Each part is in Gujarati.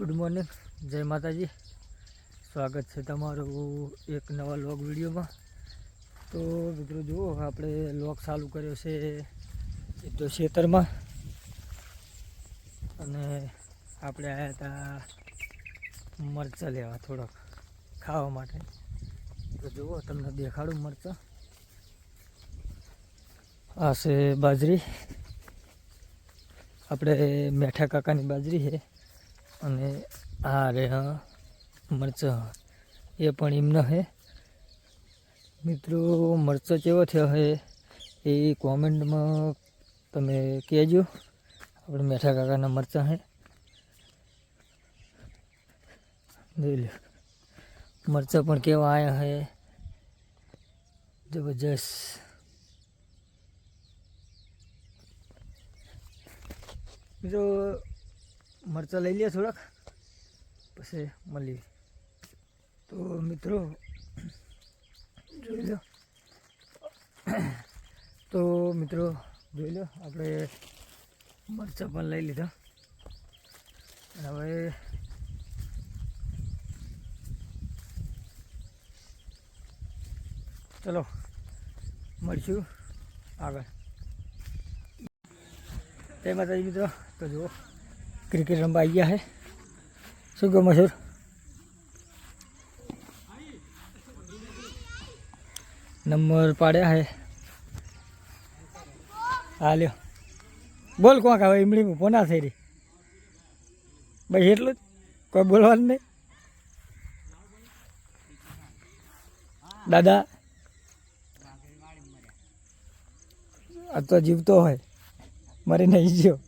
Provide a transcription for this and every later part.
ગુડ મોર્નિંગ જય માતાજી. સ્વાગત છે તમારું એક નવા લોગ વિડીયોમાં. તો મિત્રો જુઓ, આપણે લોગ ચાલુ કર્યો છે તો ખેતરમાં. અને આપણે આવ્યા હતા મરચાં લેવા થોડોક ખાવા માટે. તો જુઓ, તમને દેખાડું મરચાં. આ છે બાજરી. આપણે મેઠા કાકાની બાજરી છે. અને આ રે હા મરચાં, એ પણ એમના હે. મિત્રો, મરચાં કેવો થયો હે એ કોમેન્ટમાં તમે કહેજો. આપણે મેઠા કાકાના મરચાં હે. મરચાં પણ કેવા આવ્યા હે. જબરજસ્ત. મિત્રો મરચાં લઈ લઈએ થોડાક, પછી મળીએ તો મિત્રો, જોઈ લો. તો મિત્રો, જોઈ લો, આપણે મરચાં પણ લઈ લીધા. હવે ચલો, મળીશું આગળ. જય માતાજી મિત્રો, તો જુઓ. ક્રિકેટ રમવા આવી ગયા છે શું કહો મશહૂર નંબર પાડ્યા છે હા લ્યો બોલ કોક હવે ઈમડી ઊભો ના થઈ રહી ભાઈ એટલું જ કોઈ બોલવાનું નહીં દાદા આ તો જીવતો હોય મરી નહીં ગયો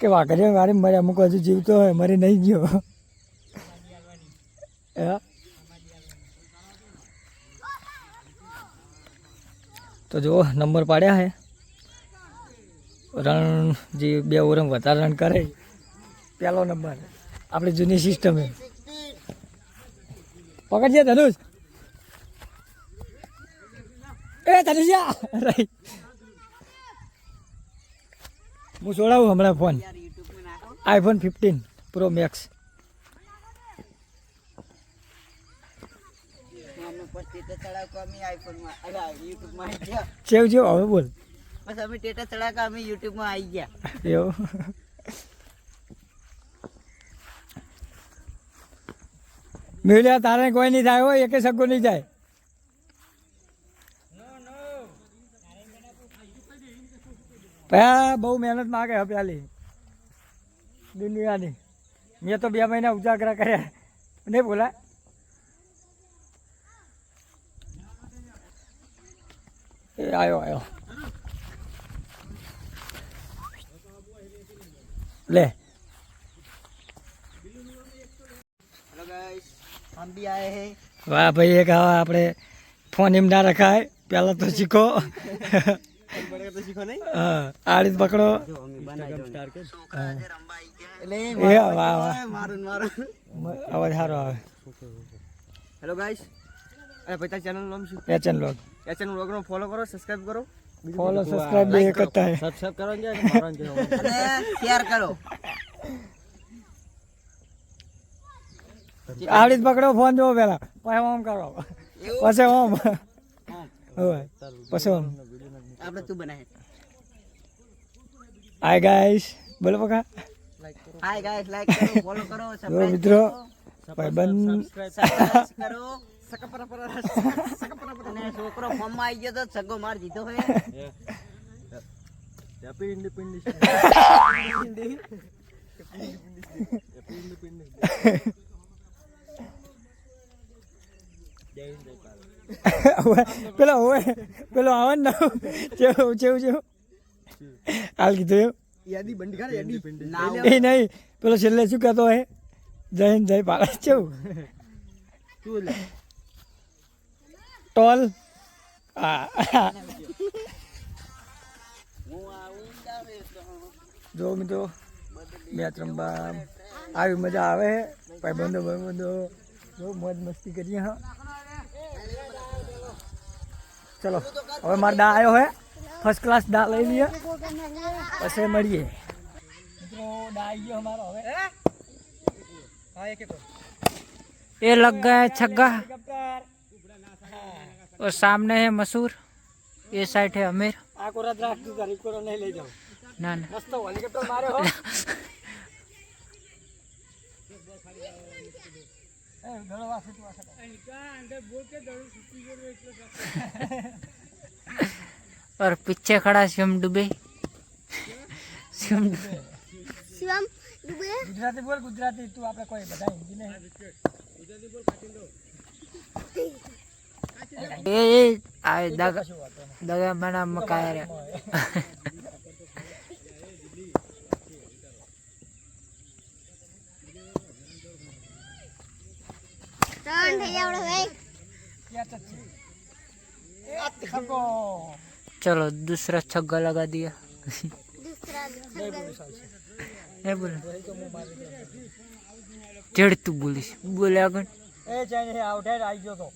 કે વાઘરે મારી મરે અમુક હજુ જીવતો હોય, મરી નહીં ગયો. હા? તો જુઓ, નંબર પાડ્યા છે રન જે બે ઓરંગ વધારે રન કરે. પહેલો નંબર. આપણી જૂની સિસ્ટમ એ. પકડજે ધનુષ. એ ધનુષિયા! રાઈટ. હું જોડાવું હમણાં phone? IPhone fifteen pro max ચેવ જેવ હવે બોલ. બસ અમે ટેટા ચડાવકો અમે યુટ્યુબમાં આવી ગયા. એવું. મેળ્યા તારે કોઈ નહીં થાય હોય એકે સગો નહીં જાય પહેલાં બહુ મહેનત માગે હવે પહેલી દુનિયાની. મેં તો બે મહિના ઉજાગરા કર્યા. નહીં બોલા એ આવ્યો આવ્યો લે. વાહ ભાઈ, એક આવા આપણે ફોન એમ ના રખાય. પહેલાં તો શીખો. આડી પકડો. મારું સારો હેલો ગાઈસ અરે પછી ચેનલ નામ શું? એચએન લોગ એચએન લોગ નો ફોલો કરો સબસ્ક્રાઇબ કરો. ફોલો સબસ્ક્રાઇબ બે કરતા કરો. ને મારન પકડો ફોન જોવો પેલા. પછી ઓમ કરો. પછી ઓમ પછી ઓમ આપણે તું બનાય હાય ગાઈસ બોલો પકા હાય ગાઈસ લાઈક કરો ફોલો કરો જો સબસ્ક્રાઇબ મિત્રો ભાઈબંધ સબસ્ક્રાઇબ કરો. સકપરા સકપરા અને છોકરો ફોર્મમાં આવી ગયો તો સગો માર દીધો હે. હેપી ઇન્ડિપેન્ડન્સ હવે પેલો હોય પેલો આવે ને જેવું જેવું જેવું. હાલ કીધું એવું યાદી બંધ કરે યાદી. એ નહીં પેલો છેલ્લે શું કહેતો હે જય હિન્દ જય ભારત લે ટોલ. હા જો મિત્રો મેચ રમવા આવી મજા આવે. ભાઈ બંધો ભાઈ બંધો બહુ મોજ મસ્તી કરીએ હા. ચલો હવે મારો દા આવ્યો હે ફર્સ્ટ ક્લાસ દા લઈ લઈએ પછી મળીએ મિત્રો દા આવી ગયો અમારો હવે हाँ एक एक ये लग गया है छग्गा और सामने है मसूर ये साइड है अमीर આ કોરા દ્રાક્ષ તું તારી કોરો નહીં લઈ જાઉં ना ना और पीछे खड़ा शिवम डुबे शिवम शिवम डुबे गुजराती बोल गुजराती तू आपने कोई बता हिंदी नहीं गुजराती बोल ए आए दगा दगा मना मकायर ત્રણ થઈ આવડે ભાઈ ક્યાં તક છે એ આ ખગો चलो दूसरा छग्गा लगा दिया દૂસરા નહીં બોલું ચાલશે नहीं बोले વહી તો હું મારી દે चढ़ तू बोलिस बोले अगन એ ચાઈ આઉટ હેડ આવી ગયો તો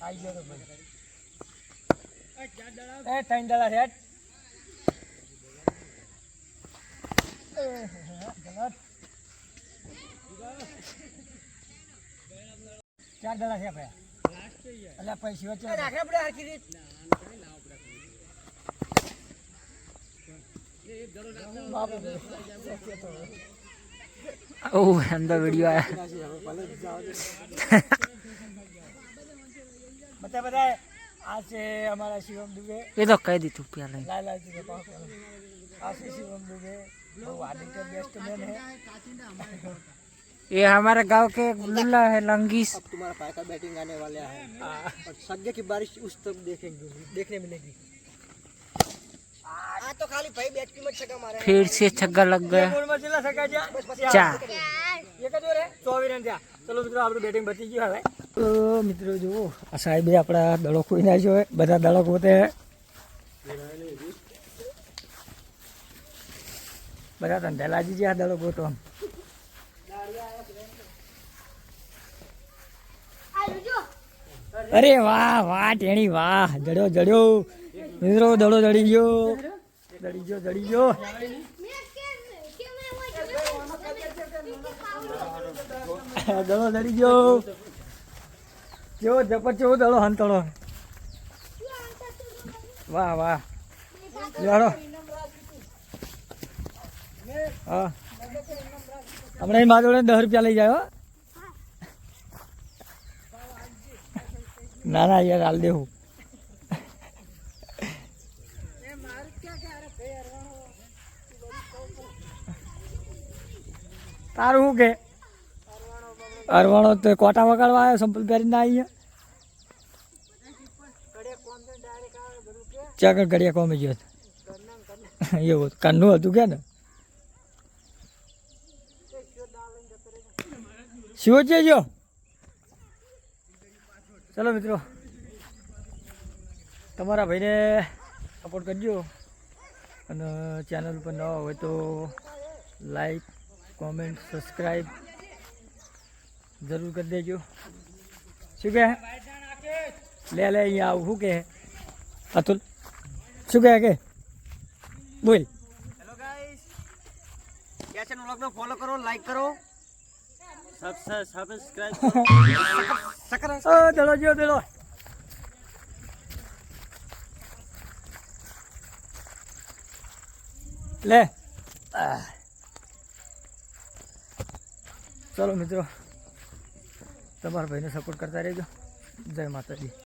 આવી ગયો તો ભાઈ એ ત્રણ દાડા હેડ ચાર દાડા છે ભાઈ એટલે પૈસા વચ્ચે રાખે પડે હરખી રીત ઓહ અંદર વિડિયો આયા બતા બધા આ છે અમારા શિવમ દુબે એ તો કહી દીધું પહેલા લાલ લાલ જી આ છે શિવમ દુબે બહુ આદિત્ય બેસ્ટ મેન હે ये हमारे गांव के एक लुल्ला है लंगीस अब तुम्हारा पाय का बैटिंग आने वाले हैं और सज्ञा की बारिश उस तक देखेंगे देखने मिलेगी आ तो खाली भाई बैट की मत छक्का मारे फिर से छग्गा लग गया બોલ માં ચેલા છક્કા છે ચાર ચાર એક જ ઓવર હે 24 રન થયા ચલો મિત્રો આપણું બેટિંગ બચી ગયું હવે તો મિત્રો જુઓ આ સાહેબે આપણા દડો ખોઈ નાખ્યો હોય બધા દડો પોતે બધા ધંધેલાજી જે આ દડો પોતો અરે વાહ વાહ, ટેણી, વાહ. જડ્યો જડ્યો મિત્રો, દડો જડી ગયો. જડી ગયો જડી ગયો. દડો જડી ગયો. કેવો જપર કેવો દડો, હંતળો. વાહ વાહ. લેડો હા. હમણાં મારા દસ રૂપિયા લઈ જાય ના ના, યાર હાલ દેવું તારું શું કે? અરવાણો તો કોટા વગાડવા આવ્યો, સંપલ પહેરીને અહીંયા ચાકર ઘડિયા કોમે ગયો એવું કન્નું હતું કે ને? શિવો છે જો? ચાલો મિત્રો, તમારા ભાઈને સપોર્ટ કરજો અને ચેનલ ઉપર ન હોય તો લાઈક કોમેન્ટ સબસ્ક્રાઈબ જરૂર કરી દેજો. શું કહે? લે લે, અહીંયા આવું. શું કહે? અતુલ, શું કહે કે? બોલ. હેલો ગાઈસ ફોલો કરો લાઈક કરો. ले oh, ah. चलो मित्रों तुम्हारा बहनों सपोर्ट करता रहो जय माता जी